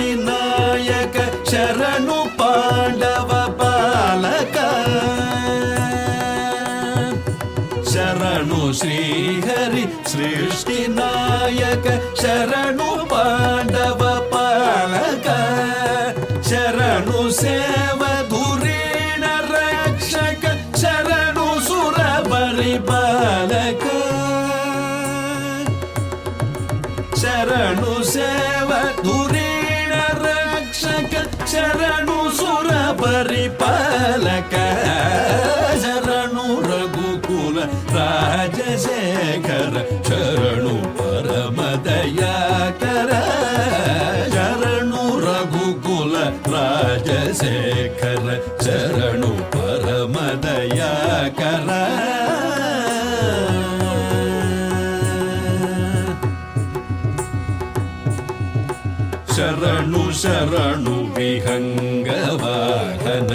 சக்தி நாயக சரணு பாண்டவ பாலக. சரணு ஸ்ரீஹரி சிருஷ்டி நாயக சரணு பாண்டவ பாலக. சரணு சேவ துரீண ரக்ஷக சரணு சுர பரிபாலக சரணு சேவ ರಿ ಪಲಕ ಶರಣು ರಘುಕುಲ ರಾಜಶೇಖರ ಶರಣು ಪರಮ ದಯಾಕರ ಶರಣು ರಘುಕುಲ ರಾಜಶೇಖರ ಶರಣು ಪರಮ ದಯಾಕರ ಶರಣು ಶರಣು ವಿಹಂಗವ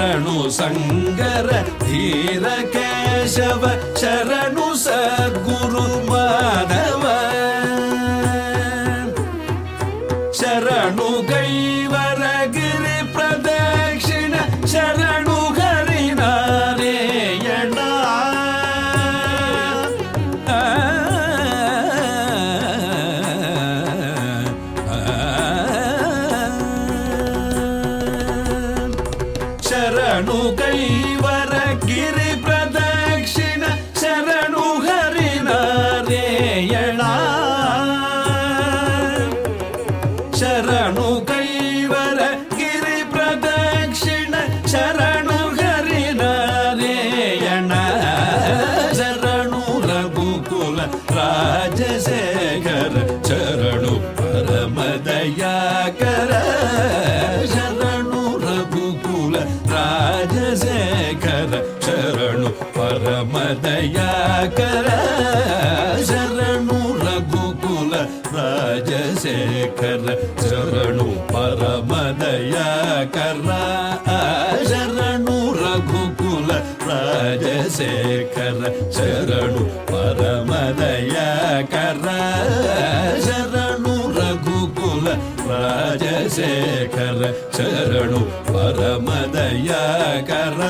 சரணு சங்கர தீர கேசவ சரணு சத்குரு மாதவ சரணு கைவர கிரி பிரதட்சிண சரணு ஹரிநாரேயண ஆ Nuca దయాకర శరణు రఘుకుల రాజశేఖర శరణు పరమ దయాకర శరణు రఘుకుల రాజశేఖర శరణు పరమ దయాకర శరణు రఘుకుల రాజశేఖర శరణు పరమ దయాకర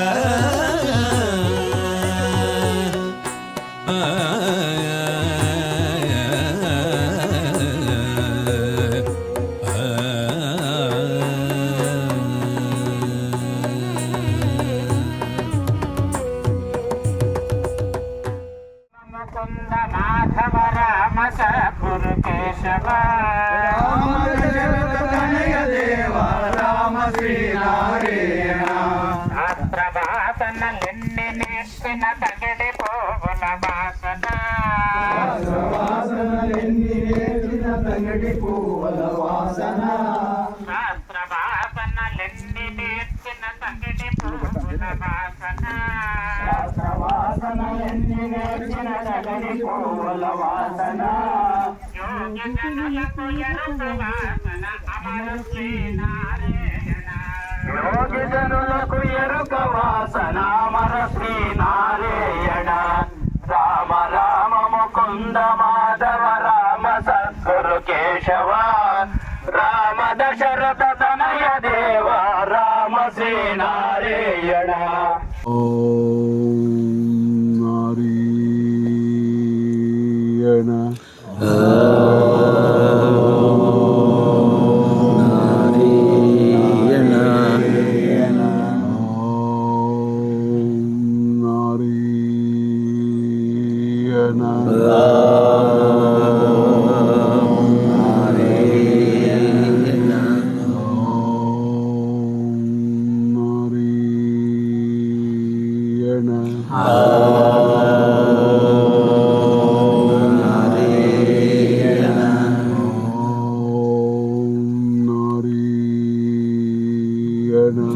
శాస్త్రవాసనలెన్ని నేర్చిన తగడి పోగుల వాసన శాస్త్రవాసనలెన్ని నేర్చిన తగడి పోగుల వాసన. యోగి జనులకు ఎరుక వాసన అమరు శ్రీనారాయణ యోగిజనులకు ఎరుక వాసన మర శ్రీ నారాయణ రామ రామ ముకుంద మాధవ రామ సద్గురు కేశవ. రామ దశరథ తనయ దేవ రామ శ్రీ నారాయణ నారాయణ నారాయణ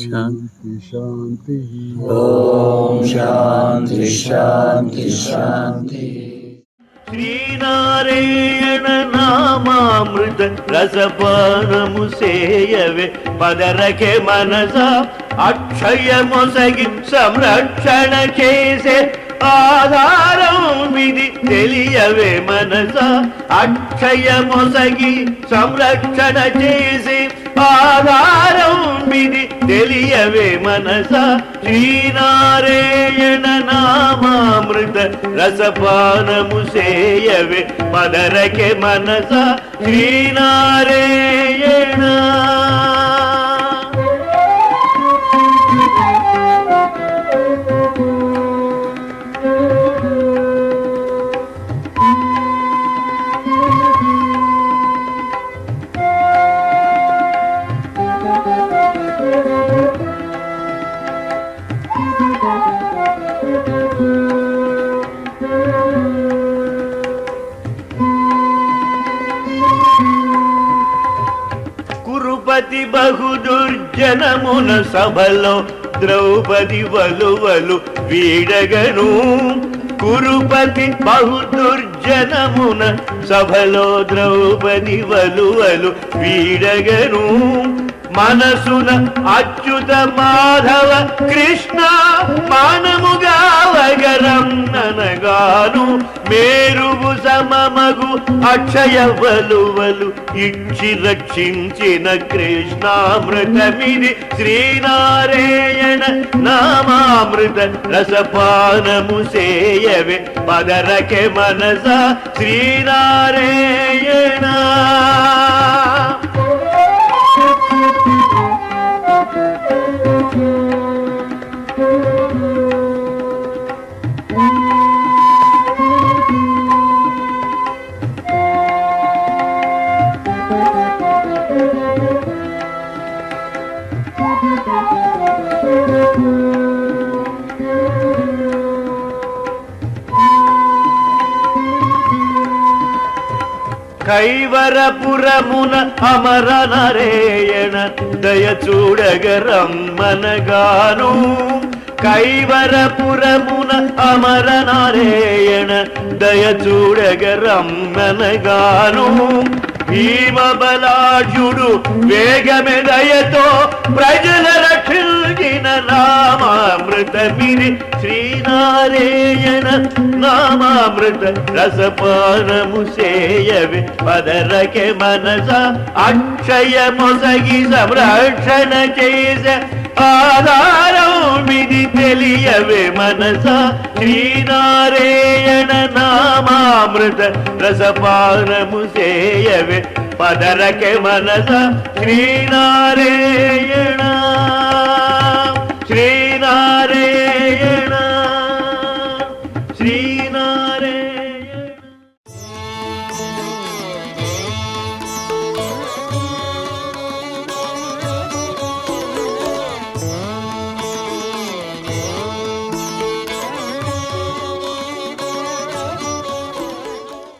శాంతి శాంతి ఓం శాంతి శాంతి శాంతి శ్రీనారాయణ నామామృత రసపానము సేయవే పదరకే మనస అక్షయమొసగి సంరక్షణ చేసే ఆధారం విధి తెలియవే మనస. అక్షయమొసగి సంరక్షణ చేసి ఆధారం విధి తెలియవే మనస. శ్రీనారాయణ నామామృత రసపానము చేయవే పదరకే మనస. శ్రీనారాయణ. పతి బహు దుర్జనమున సభలో ద్రౌపది వలువలు వీడగను. కురుపతి బహుదుర్జనమున సభలో ద్రౌపది వలువలు వీడగను. మనసున అచ్యుత మాధవ కృష్ణ మానముగా వగరం ననగాను మేరువు సమమగు అక్షయ వలువలు ఇచ్చి రక్షించిన కృష్ణామృతమిది శ్రీనారాయణ నామామృత రసపానము సేయవే పదరకే మనస శ్రీనారాయణ. కైవరపురమున అమర నరేయణ దయచూడగరమ్మనగాను. కైవరపురమున అమర నారాయణ దయచూడగరమ్మనగాను. భీమబలాఢ్యుడు వేగమే దయతో నామామృతమిది శ్రీనారాయణ నామామృత రసపానము సేయవే. పదరకే మనస అక్షయ మొసగి సంరక్షణ చేసే. ఆధారం విధి తెలియవే మనస శ్రీనారాయణ నామామృత రసపానము సేయవే. పదరకే మనస శ్రీనారాయణ श्रीना